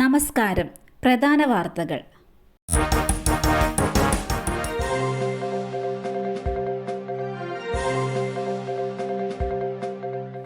നമസ്കാരം. പ്രധാന വാർത്തകൾ.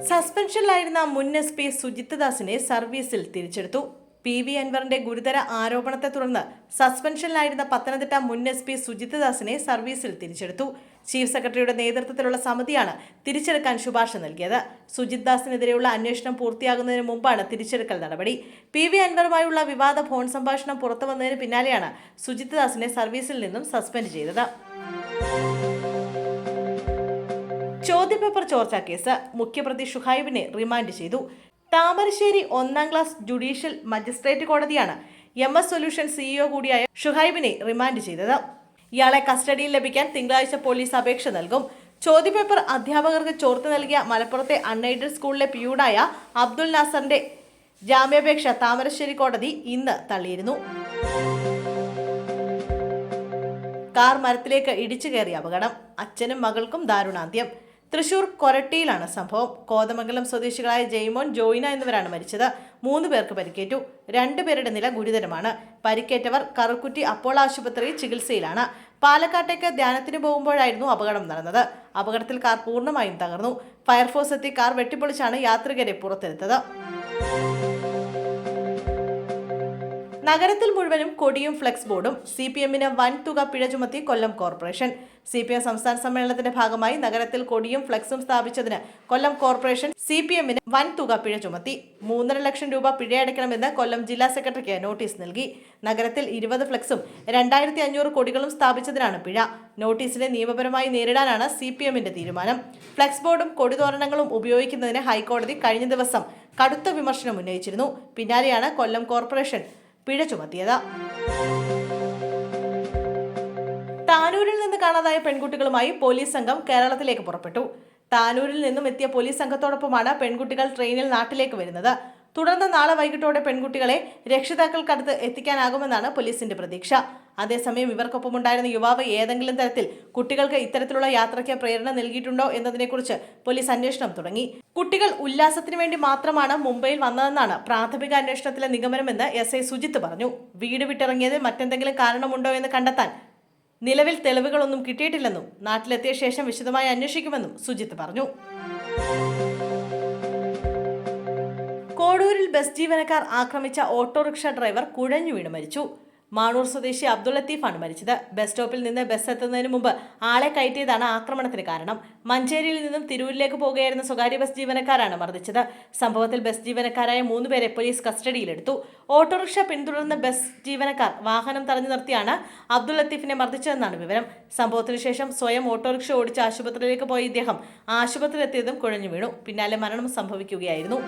സസ്പെൻഷനിലായിരുന്ന മുൻ എസ് പി സുജിത് ദാസിനെ സർവീസിൽ തിരിച്ചെടുത്തു. പി വി അൻവറിന്റെ ഗുരുതര ആരോപണത്തെ തുടർന്ന് സസ്പെൻഷനിലായിരുന്ന പത്തനംതിട്ട മുൻ എസ് പി സുജിത് ദാസിനെ സർവീസിൽ തിരിച്ചെടുത്തു. ചീഫ് സെക്രട്ടറിയുടെ നേതൃത്വത്തിലുള്ള സമിതിയാണ് തിരിച്ചെടുക്കാൻ ശുപാർശ നൽകിയത്. സുജിത് ദാസിനെതിരെയുള്ള അന്വേഷണം പൂർത്തിയാകുന്നതിന് മുമ്പാണ് തിരിച്ചെടുക്കൽ നടപടി. പി വി അൻവറുമായുള്ള വിവാദ ഫോൺ സംഭാഷണം പുറത്തു വന്നതിന് പിന്നാലെയാണ് സുജിത് ദാസിനെ സർവീസിൽ നിന്നും സസ്പെൻഡ് ചെയ്തത്. ചോദ്യപേപ്പർ ചോർച്ചാ കേസ്. മുഖ്യപ്രതി ഷുഹൈബിനെ റിമാൻഡ് ചെയ്തു. താമരശ്ശേരി ഒന്നാം ക്ലാസ് ജുഡീഷ്യൽ മജിസ്ട്രേറ്റ് കോടതിയാണ് എം എസ് സൊല്യൂഷൻ സിഇഒ കൂടിയായ ഷുഹൈബിനെ റിമാൻഡ് ചെയ്തത്. ഇയാളെ കസ്റ്റഡിയിൽ ലഭിക്കാൻ തിങ്കളാഴ്ച പോലീസ് അപേക്ഷ നൽകും. ചോദ്യപേപ്പർ അധ്യാപകർക്ക് ചോർത്ത് നൽകിയ മലപ്പുറത്തെ അൺഎയ്ഡഡ് സ്കൂളിലെ പിയൂടായ അബ്ദുൽ നാസറിന്റെ ജാമ്യാപേക്ഷ താമരശ്ശേരി കോടതി ഇന്ന് തള്ളിയിരുന്നു. കാർ മരത്തിലേക്ക് ഇടിച്ചു കയറിയ അപകടം അച്ഛനും മകൾക്കും ദാരുണാന്ത്യം. തൃശൂർ കൊരട്ടിയിലാണ് സംഭവം. കോതമംഗലം സ്വദേശികളായ ജെയ്മോൻ ജോയിന എന്നിവരാണ് മരിച്ചത്. മൂന്ന് പേർക്ക് പരിക്കേറ്റു. രണ്ടുപേരുടെ നില ഗുരുതരമാണ്. പരിക്കേറ്റവർ കറുക്കുറ്റി അപ്പോൾ ആശുപത്രിയിൽ ചികിത്സയിലാണ്. പാലക്കാട്ടേക്ക് ധ്യാനത്തിന് പോകുമ്പോഴായിരുന്നു അപകടം നടന്നത്. അപകടത്തിൽ കാർ പൂർണമായും തകർന്നു. ഫയർഫോഴ്സ് എത്തി കാർ വെട്ടിപ്പൊളിച്ചാണ് യാത്രികരെ പുറത്തെടുത്തത്. നഗരത്തിൽ മുഴുവനും കൊടിയും ഫ്ലെക്സ് ബോർഡും സി പി എമ്മിന് വൻ തുക പിഴ ചുമത്തി Kollam corporation. C P M സംസ്ഥാന സമ്മേളനത്തിന്റെ ഭാഗമായി നഗരത്തിൽ കൊടിയും ഫ്ലെക്സും സ്ഥാപിച്ചതിന് കൊല്ലം കോർപ്പറേഷൻ സി പി എമ്മിന് വൻ തുക പിഴ ചുമത്തി. മൂന്നര ലക്ഷം രൂപ പിഴയടയ്ക്കണമെന്ന് കൊല്ലം ജില്ലാ സെക്രട്ടറിക്ക് നോട്ടീസ് നൽകി. നഗരത്തിൽ ഇരുപത് ഫ്ലെക്സും രണ്ടായിരത്തി അഞ്ഞൂറ് കൊടികളും സ്ഥാപിച്ചതിനാണ് പിഴ. നോട്ടീസിനെ നിയമപരമായി നേരിടാനാണ് സി പി എമ്മിന്റെ തീരുമാനം. ഫ്ലെക്സ് ബോർഡും കൊടിതോരണങ്ങളും ഉപയോഗിക്കുന്നതിന് ഹൈക്കോടതി കഴിഞ്ഞ ദിവസം കടുത്ത വിമർശനം ഉന്നയിച്ചിരുന്നു. പിന്നാലെയാണ് കൊല്ലം കോർപ്പറേഷൻ പിഴ ചുമത്തിയത്. താനൂരിൽ നിന്ന് കാണാതായ പെൺകുട്ടികളുമായി പോലീസ് സംഘം കേരളത്തിലേക്ക് പുറപ്പെട്ടു. താനൂരിൽ നിന്നും എത്തിയ പോലീസ് സംഘത്തോടൊപ്പമാണ് പെൺകുട്ടികൾ ട്രെയിനിൽ നാട്ടിലേക്ക് വരുന്നത്. തുടർന്ന് നാളെ വൈകിട്ടോടെ പെൺകുട്ടികളെ രക്ഷിതാക്കൾക്കടുത്ത് എത്തിക്കാനാകുമെന്നാണ് പോലീസിന്റെ പ്രതീക്ഷ. അതേസമയം ഇവർക്കൊപ്പം ഉണ്ടായിരുന്ന യുവാവ് ഏതെങ്കിലും തരത്തിൽ കുട്ടികൾക്ക് ഇത്തരത്തിലുള്ള യാത്രയ്ക്ക് പ്രേരണ നൽകിയിട്ടുണ്ടോ എന്നതിനെക്കുറിച്ച് പോലീസ് അന്വേഷണം തുടങ്ങി. കുട്ടികൾ ഉല്ലാസത്തിന് വേണ്ടി മാത്രമാണ് മുംബൈയിൽ വന്നതെന്നാണ് പ്രാഥമിക അന്വേഷണത്തിലെ നിഗമനമെന്ന് എസ് ഐ സുജിത്ത് പറഞ്ഞു. വീട് വിട്ടിറങ്ങിയത് മറ്റെന്തെങ്കിലും കാരണമുണ്ടോ എന്ന് കണ്ടെത്താൻ നിലവിൽ തെളിവുകളൊന്നും കിട്ടിയിട്ടില്ലെന്നും നാട്ടിലെത്തിയ ശേഷം വിശദമായി അന്വേഷിക്കുമെന്നും സുജിത്ത് പറഞ്ഞു. കോടൂരിൽ ബസ് ജീവനക്കാർ ആക്രമിച്ച ഓട്ടോറിക്ഷ ഡ്രൈവർ കുഴഞ്ഞു വീണ് മരിച്ചു. മാണൂർ സ്വദേശി അബ്ദുൾ ലത്തീഫാണ് മരിച്ചത്. ബസ് സ്റ്റോപ്പിൽ നിന്ന് ബസ് എത്തുന്നതിന് മുമ്പ് ആളെ കയറ്റിയതാണ് ആക്രമണത്തിന് കാരണം. മഞ്ചേരിയിൽ നിന്നും തിരൂരിലേക്ക് പോകുകയായിരുന്ന സ്വകാര്യ ബസ് ജീവനക്കാരാണ് മർദ്ദിച്ചത്. സംഭവത്തിൽ ബസ് ജീവനക്കാരായ മൂന്നുപേരെ പോലീസ് കസ്റ്റഡിയിലെടുത്തു. ഓട്ടോറിക്ഷ പിന്തുടർന്ന ബസ് ജീവനക്കാർ വാഹനം തടഞ്ഞു നിർത്തിയാണ് അബ്ദുൾ ലത്തീഫിനെ മർദ്ദിച്ചതെന്നാണ് വിവരം. സംഭവത്തിനു ശേഷം സ്വയം ഓട്ടോറിക്ഷ ഓടിച്ച് ആശുപത്രിയിലേക്ക് പോയ ഇദ്ദേഹം ആശുപത്രിയിലെത്തിയതും കുഴഞ്ഞു വീണു. പിന്നാലെ മരണം സംഭവിക്കുകയായിരുന്നു.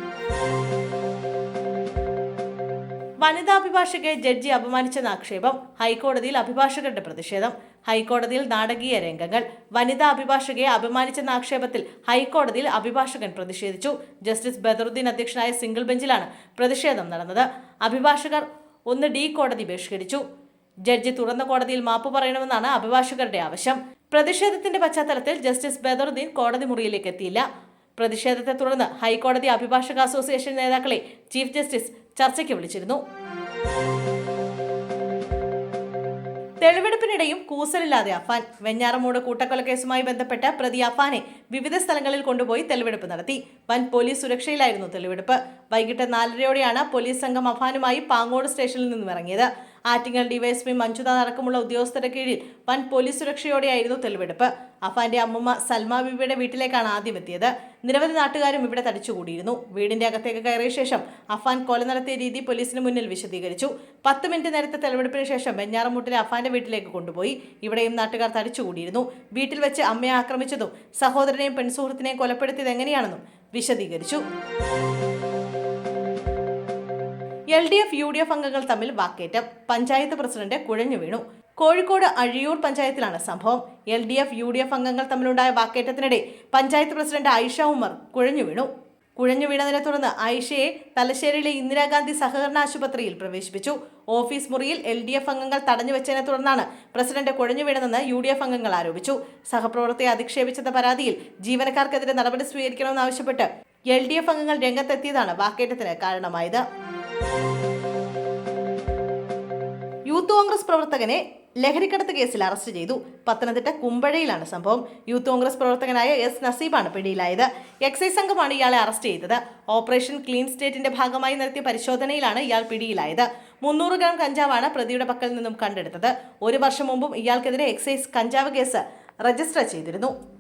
വനിതാ അഭിഭാഷകയെ ജഡ്ജി അപമാനിച്ചെന്ന ആക്ഷേപം ഹൈക്കോടതിയിൽ അഭിഭാഷകരുടെ പ്രതിഷേധം ഹൈക്കോടതിയിൽ നാടകീയ രംഗങ്ങൾ. വനിതാ അഭിഭാഷകയെ അപമാനിച്ചെന്ന ആക്ഷേപത്തിൽ ഹൈക്കോടതിയിൽ അഭിഭാഷകൻ പ്രതിഷേധിച്ചു. ജസ്റ്റിസ് ബദറുദ്ദീൻ അധ്യക്ഷനായ സിംഗിൾ ബെഞ്ചിലാണ് പ്രതിഷേധം നടന്നത്. അഭിഭാഷകർ ഒന്ന് ഡി കോടതി ബഹിഷ്കരിച്ചു. ജഡ്ജി തുറന്ന കോടതിയിൽ മാപ്പ് പറയണമെന്നാണ് അഭിഭാഷകരുടെ ആവശ്യം. പ്രതിഷേധത്തിന്റെ പശ്ചാത്തലത്തിൽ ജസ്റ്റിസ് ബദറുദ്ദീൻ കോടതി മുറിയിലേക്ക് എത്തിയില്ല. പ്രതിഷേധത്തെ തുടർന്ന് ഹൈക്കോടതി അഭിഭാഷക അസോസിയേഷൻ നേതാക്കളെ ചീഫ് ജസ്റ്റിസ് ചർച്ചയ്ക്ക് വിളിച്ചിരുന്നു. തെളിവെടുപ്പിനിടെയും കൂസലില്ലാതെ അഫാൻ. വെഞ്ഞാറമൂട് കൂട്ടക്കൊലക്കേസുമായി ബന്ധപ്പെട്ട പ്രതി അഫാനെ വിവിധ സ്ഥലങ്ങളിൽ കൊണ്ടുപോയി തെളിവെടുപ്പ് നടത്തി. വൻ പോലീസ് സുരക്ഷയിലായിരുന്നു തെളിവെടുപ്പ്. വൈകിട്ട് നാലരയോടെയാണ് പോലീസ് സംഘം അഫാനുമായി പാങ്ങോട് സ്റ്റേഷനിൽ നിന്നും ഇറങ്ങിയത്. ആറ്റിങ്ങൽ ഡിവൈഎസ്പി മഞ്ജുത അടക്കമുള്ള ഉദ്യോഗസ്ഥരുടെ കീഴിൽ വൻ പോലീസ് സുരക്ഷയോടെയായിരുന്നു തെളിവെടുപ്പ്. അഫാന്റെ അമ്മമ്മ സൽമ ബിബിയുടെ വീട്ടിലേക്കാണ് ആദ്യം എത്തിയത്. നിരവധി നാട്ടുകാരും ഇവിടെ തടിച്ചുകൂടിയിരുന്നു. വീടിന്റെ അകത്തേക്ക് കയറിയ ശേഷം അഫാൻ കൊല നടത്തിയ രീതി പോലീസിന് മുന്നിൽ വിശദീകരിച്ചു. പത്ത് മിനിറ്റ് നേരത്തെ തെളിവെടുപ്പിന് ശേഷം വെഞ്ഞാറമൂട്ടിലെ അഫാന്റെ വീട്ടിലേക്ക് കൊണ്ടുപോയി. ഇവിടെയും നാട്ടുകാർ തടിച്ചുകൂടിയിരുന്നു. വീട്ടിൽ വെച്ച് അമ്മയെ ആക്രമിച്ചതും സഹോദരനെയും പെൺസുഹൃത്തിനെയും കൊലപ്പെടുത്തിയത് എങ്ങനെയാണെന്നും വിശദീകരിച്ചു. D F U D F അംഗങ്ങൾ തമ്മിൽ വാക്കേറ്റം. പഞ്ചായത്ത് പ്രസിഡന്റ് കുഴഞ്ഞു വീണു. കോഴിക്കോട് അഴിയൂർ പഞ്ചായത്തിലാണ് സംഭവം. L D F U D F അംഗങ്ങൾ തമ്മിലുണ്ടായ വാക്കേറ്റത്തിനിടെ പഞ്ചായത്ത് പ്രസിഡന്റ് ആയിഷ ഉമർ കുഴഞ്ഞു വീണു. കുഴഞ്ഞു വീണതിനെ തുടർന്ന് ആയിഷയെ തലശ്ശേരിയിലെ ഇന്ദിരാഗാന്ധി സഹകരണ ആശുപത്രിയിൽ പ്രവേശിപ്പിച്ചു. ഓഫീസ് മുറിയിൽ എൽ ഡി എഫ് അംഗങ്ങൾ തടഞ്ഞു വെച്ചതിനെ തുടർന്നാണ് പ്രസിഡന്റ് കുഴഞ്ഞു വീണതെന്ന് യു ഡി എഫ് അംഗങ്ങൾ ആരോപിച്ചു. സഹപ്രവർത്തകയെ അധിക്ഷേപിച്ചെന്ന പരാതിയിൽ ജീവനക്കാർക്കെതിരെ നടപടി സ്വീകരിക്കണമെന്നാവശ്യപ്പെട്ട് എൽ ഡി എഫ് അംഗങ്ങൾ രംഗത്തെത്തിയതാണ് വാക്കേറ്റത്തിന് കാരണമായത്. യൂത്ത് കോൺഗ്രസ് പ്രവർത്തകനെ ലഹരിക്കടത്ത് കേസിൽ അറസ്റ്റ് ചെയ്തു. പത്തനംതിട്ട കുമ്പഴയിലാണ് സംഭവം. യൂത്ത് കോൺഗ്രസ് പ്രവർത്തകനായ എസ് നസീബാണ് പിടിയിലായത്. എക്സൈസ് സംഘമാണ് ഇയാളെ അറസ്റ്റ് ചെയ്തത്. ഓപ്പറേഷൻ ക്ലീൻ സ്റ്റേറ്റിന്റെ ഭാഗമായി നടത്തിയ പരിശോധനയിലാണ് ഇയാൾ പിടിയിലായത്. മുന്നൂറ് ഗ്രാം കഞ്ചാവാണ് പ്രതിയുടെ പക്കൽ നിന്നും കണ്ടെടുത്തത്. ഒരു വർഷം മുമ്പും ഇയാൾക്കെതിരെ എക്സൈസ് കഞ്ചാവ് കേസ് രജിസ്റ്റർ ചെയ്തിരുന്നു.